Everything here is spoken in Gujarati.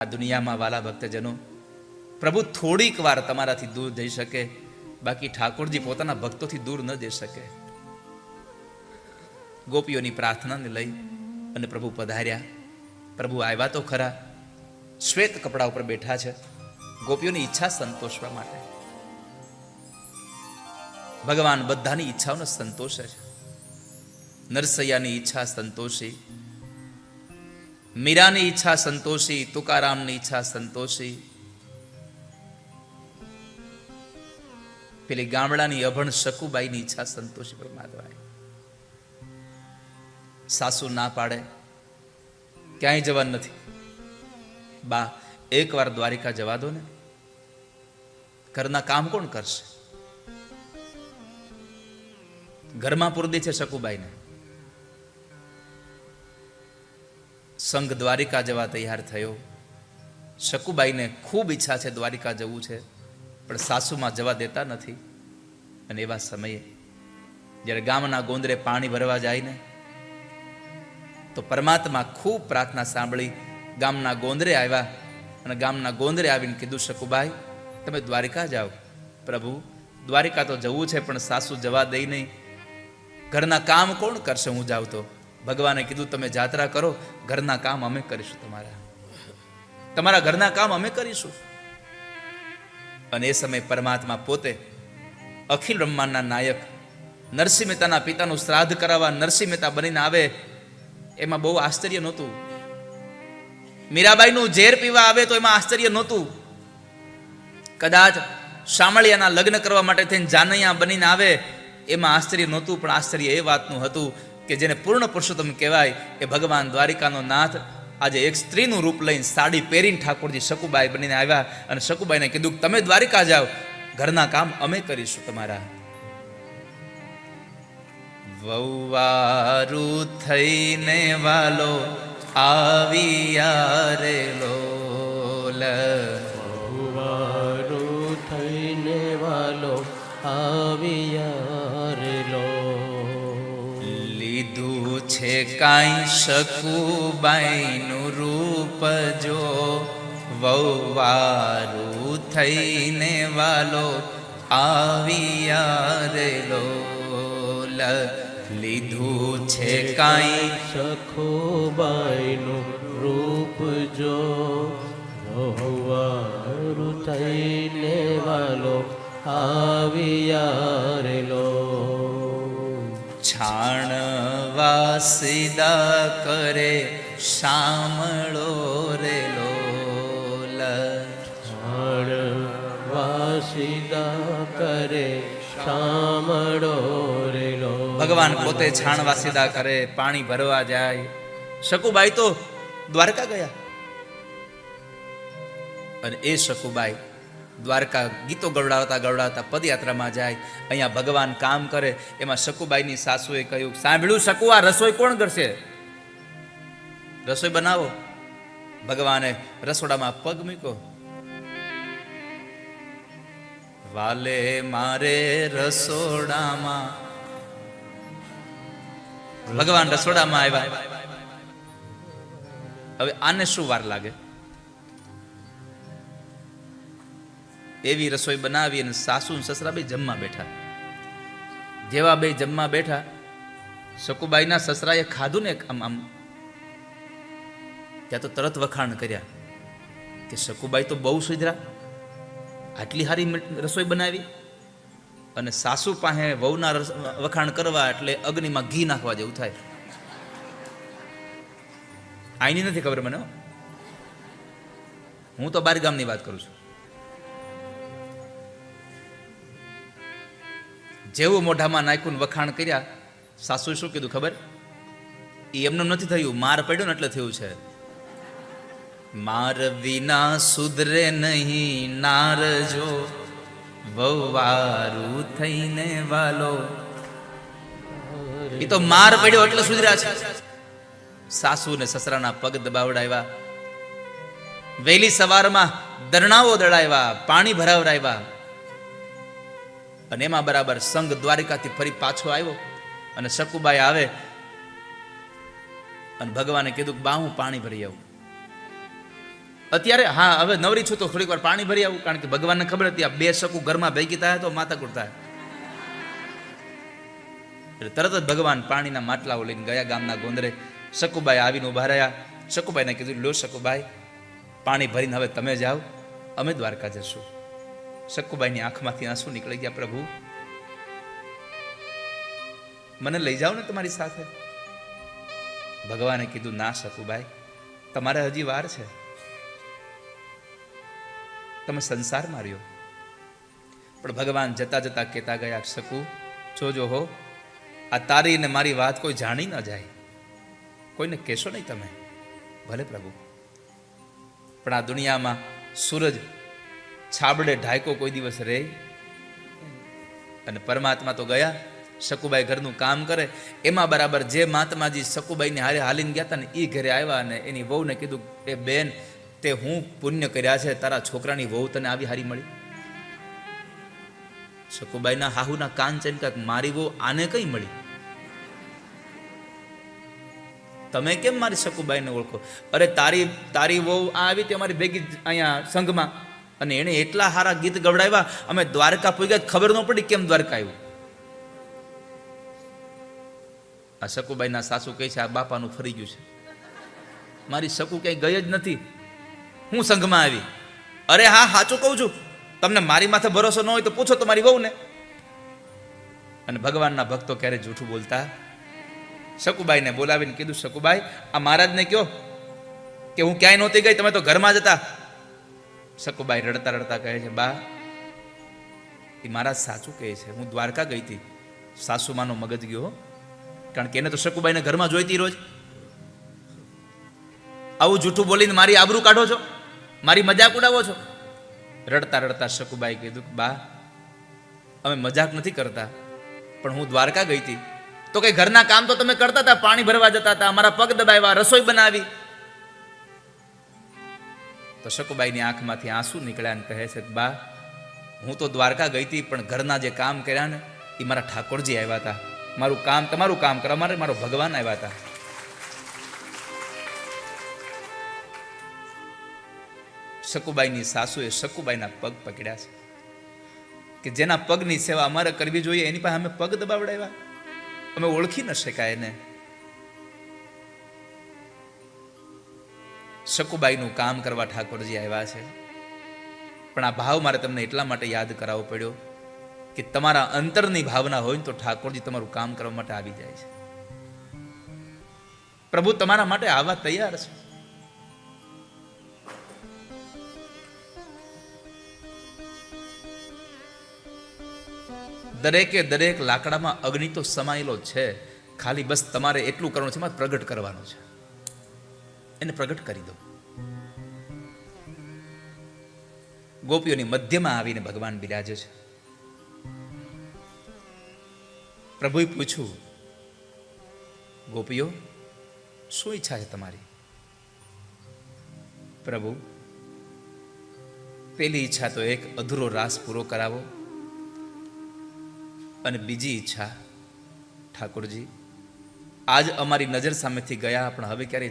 આ દુનિયામાં વાલા ભક્તજનો, પ્રભુ થોડીક વાર તમારાથી દૂર જઈ શકે, બાકી ઠાકોરજી પોતાના ભક્તોથી દૂર ન જઈ શકે. ગોપીઓની પ્રાર્થનાને લઈ અને પ્રભુ પધાર્યા. પ્રભુ આવ્યા તો ખરા. શ્વેત કપડા ઉપર બેઠા છે. ગોપીઓની ઈચ્છા સંતોષવા માટે. ભગવાન બધાની ઈચ્છાઓને સંતોષે છે. નરસૈયાની ઈચ્છા સંતોષી. મીરાની ઈચ્છા સંતોષી, તુકારામની ઈચ્છા સંતોષી. પેલી ગામડાની અભણ શકુબાઈની ઈચ્છા સંતોષી પરમાત્માએ સાસુ ના પાડે, ક્યાંય જવાનું નથી. બા, એકવાર દ્વારિકા જવા દો ને. ઘરના કામ કોણ કરશે? ઘરમાં પૂરદી છે શકુબાઈને. સંઘ દ્વારિકા જવા તૈયાર થયો. શકુબાઈને ખૂબ ઈચ્છા છે દ્વારિકા જવું છે, પણ સાસુમાં જવા દેતા નથી. અને એવા સમયે જ્યારે ગામના ગોંદરે પાણી ભરવા જાય ને, તો પરમાત્મા ખૂબ પ્રાર્થના સાંભળી ગામના ગોંદરે આવ્યા અને ગામના ગોંદરે આવીને કીધું, શકુબાઈ, તમે દ્વારિકા જાઓ. પ્રભુ, દ્વારિકા તો જવું છે, પણ સાસુ જવા દઈ નહીં. ઘરના કામ કોણ કરશે? હું જાઉં તો. ભગવાને કીધું, તમે જાત્રા કરો, ઘરના કામ અમે કરીશું તમારા. તમારા ઘરના કામ અમે કરીશું. અને એ સમયે પરમાત્મા પોતે અખિલ બ્રહ્માંડના નાયક, નરસિંહ મહેતાના પિતાનું શ્રાદ્ધ કરાવવા નરસિંહ મહેતા બનીને આવે, એમાં બહુ આશ્ચર્ય નહોતું. મીરાબાઈનું ઝેર પીવા આવે તો એમાં આશ્ચર્ય નહોતું. કદાચ શામળિયાના લગ્ન કરવા માટે થઈને જાનૈયા બનીને આવે, એમાં આશ્ચર્ય નહોતું, પણ આશ્ચર્ય એ વાતનું હતું કે જેને પૂર્ણ પુરુષોત્તમ કહેવાય એ ભગવાન દ્વારિકાનો નાથ આજે એક સ્ત્રીનું રૂપ લઈને સાડી પહેરીને ઠાકોરજી શકુબાઈ બનીને આવ્યા અને શકુબાઈને કીધું, તમે દ્વારિકા જાઓ, ઘરના કામ અમે કરીશું તમારા. વૌવારું થઈને વાલો આવી રે લોલ. વૌવારું થઈને વાલો, આવ્યા કાંઈ શકુબાઈનું રૂપ જો? વૌવારું થઈને વાલો આવ્યા લીધું છે કાંઈ સખોબાઈનું રૂપ જો? વૌવારું થઈને વાલો આવ્યા સીધા કરે શામળો રે લોલ. વાસીદા કરે શામળો રે લો ભગવાન પોતે છાણવા સીધા કરે પાણી ભરવા જાય. શકુબાઈ તો દ્વારકા ગયા? અને એ શકુબાઈ દ્વારકા ગીતો ગવડાવતા ગવડાવતા પદયાત્રામાં જાય, અહીંયા ભગવાન કામ કરે. એમાં શકુબાઈની સાસુએ કહ્યું, સાંભળ્યું શકુ આ રસોઈ કોણ કરશે? રસોઈ બનાવો. ભગવાને રસોડામાં પગ મૂક્યો. વાલે મારે રસોડામાં. ભગવાન રસોડામાં આવ્યા. હવે આને શું વાર લાગે? એવી રસોઈ બનાવી અને સાસુ સસરા બે જમવા બેઠા. જેવા બે જમવા બેઠા, શકુબાઈના સસરાએ ખાધું ને આમ આમ. ત્યાં તો તરત વખાણ કર્યા કે શકુબાઈ તો બહુ સુધરા, આટલી સારી રસોઈ બનાવી અને સાસુ પાસે વહુના વખાણ કરવા એટલે અગ્નિમાં ઘી નાખવા જેવું થાય. આઈની નથી ખબર મને હું તો બાર ગામની વાત કરું છું. જેવું મોઢામાં નાખ્યું વખાણ કર્યા, સાસુએ શું કીધું ખબર? એ એમનું નથી થયું, માર પડ્યો ને એટલે થયું છે. માર વિના સુધરે નહીં, નાર જો થઈને વાલો. એ તો માર પડ્યો એટલે સુધર્યા છે. સાસુ ને સસરાના પગ દબાવડાવ્યા વહેલી સવારમાં દરણાઓ દળાવ્યા પાણી ભરાવડાવ્યા અને એમાં બરાબર સંઘ દ્વારિકાથી ફરી પાછો આવ્યો અને શકુબાઈ આવે અને ભગવાને કીધું કે બા, હું પાણી ભરી આવું. અત્યારે હા, હવે નવરી છું તો થોડીક વાર પાણી ભરી આવું, કારણ કે ભગવાનને ખબર હતી આ બે શકુ ઘરમાં ભેગી થાય તો માતા થાય. એટલે તરત જ ભગવાન પાણીના માટલાઓ લઈને ગયા ગામના ગોંદરે. શકુબાઈ આવીને ઊભા રહ્યા. શકુબાઈને કીધું, લો શકુબાઈ, પાણી ભરીને હવે તમે જાઓ અમે દ્વારકા જશું. શકુબાઈની આંખમાંથી આંસુ નીકળી ગયા, પ્રભુ. મને લઈ જાઓ ને તમારી સાથે. ભગવાને કીધું, ના શકુબાઈ, તમારે હજી વાર છે. તમે સંસાર માર્યો પણ ભગવાન જતા જતા કહેતા ગયા, શકુ, જોજો હો, આ તારી ને મારી વાત કોઈ જાણી ન જાય. કોઈને કહેશો નહીં તમે? ભલે પ્રભુ. પણ આ દુનિયામાં સૂરજ છાબડે ઢાયકો કોઈ દિવસ રહે અને પરમાત્મા તો ગયા, શકુબાઈ ઘરનું કામ કરે. એમાં બરાબર જે મહાત્માજી શકુબાઈને હારે હાલીને ગયા હતા ને એ ઘરે આવ્યા અને એની વહુને કીધું એ બેન, તે હું પુણ્ય કર્યા છે, તારા છોકરાની વહુ તને આવી હારી મળી. શકુબાઈના હાહુના કાન કાંક, મારી વહુ આને કઈ મળી? તમે કેમ મારી શકુબાઈને ઓળખો? અરે તારી તારી વહુ આ આવી તે અમારી ભેગી અહીંયા સંઘમાં અને એણે એટલા સારા ગીત ગવડાવ્યા, અમે દ્વારકા પૂગ્યા ખબર ન પડી કેમ દ્વારકા આવ્યું. આ શકુબાઈના સાસુ કહે છે, આ બાપાનું ફરી ગયું છે. મારી શકુ ક્યાંય ગઈ જ નથી. હું સંઘમાં આવી. અરે હા, સાચું કહું છું. તમને મારી માથે ભરોસો ન હોય તો પૂછો તમારી વહુને. અને ભગવાનના ભક્તો ક્યારે જૂઠું બોલતા? શકુબાઈને બોલાવીને કીધું, શકુબાઈ, આ મહારાજને કયો કે હું ક્યાંય નહોતી ગઈ, તમે તો ઘરમાં જ હતા. શકુબાઈ રડતા રડતા કહે છે, બા, એ મહારાજ સાચું કહે છે. હું દ્વારકા ગઈ હતી. સાસુમાનો મગજ ગયો કારણ કે એને તો શકુબાઈને ઘરમાં જોઈતી રોજ. આવું જૂઠું બોલીને મારી આબરૂ કાઢો છો? મારી મજાક ઉડાવો છો? રડતા રડતા શકુબાઈ કીધું કે, બા, અમે મજાક નથી કરતા, પણ હું દ્વારકા ગઈ હતી. તો કઈ ઘરના કામ તો તમે કરતા હતા? પાણી ભરવા જતા હતા, અમારા પગ દબાવ્યા, રસોઈ બનાવી. તો શકુબાઈની આંખમાંથી આંસુ નીકળ્યા અને કહે છે કે બા, હું તો દ્વારકા ગઈ હતી, પણ ઘરના જે કામ કર્યા ને એ મારા ઠાકોરજી આવ્યા હતા. મારું કામ, તમારું કામ કરવા મારે મારો ભગવાન આવ્યા હતા. શકુબાઈની સાસુએ શકુબાઈના પગ પકડ્યા છે. કે જેના પગની સેવા અમારે કરવી જોઈએ, એની પાસે અમે પગ દબાવડાવ્યા. અમે ઓળખી ન શકાય એને. શકુબાઈનું કામ કરવા ઠાકોરજી આવ્યા છે. પણ આ ભાવ મારે તમને એટલા માટે યાદ કરાવવો પડ્યો કે તમારા અંતરની ભાવના હોય ને તો ઠાકોરજી તમારું કામ કરવા માટે આવી જાય છે. પ્રભુ તમારા માટે આવવા તૈયાર છે. દરેકે દરેક લાકડામાં અગ્નિ તો સમાયેલો છે. ખાલી બસ તમારે એટલું કરવાનું છે પ્રગટ કરવાનું છે. એને પ્રગટ કરી દો. ગોપીઓની મધ્યમાં આવીને ભગવાન બિરાજે છે. પ્રભુએ પૂછ્યું, ગોપીઓ, શું ઈચ્છા છે તમારી? પ્રભુ, પેલી ઈચ્છા તો એક અધૂરો રાસ પૂરો કરાવો અને બીજી ઈચ્છા, ઠાકોરજી, આજ અમારી નજર સામેથી ગયા પણ હવે ક્યારે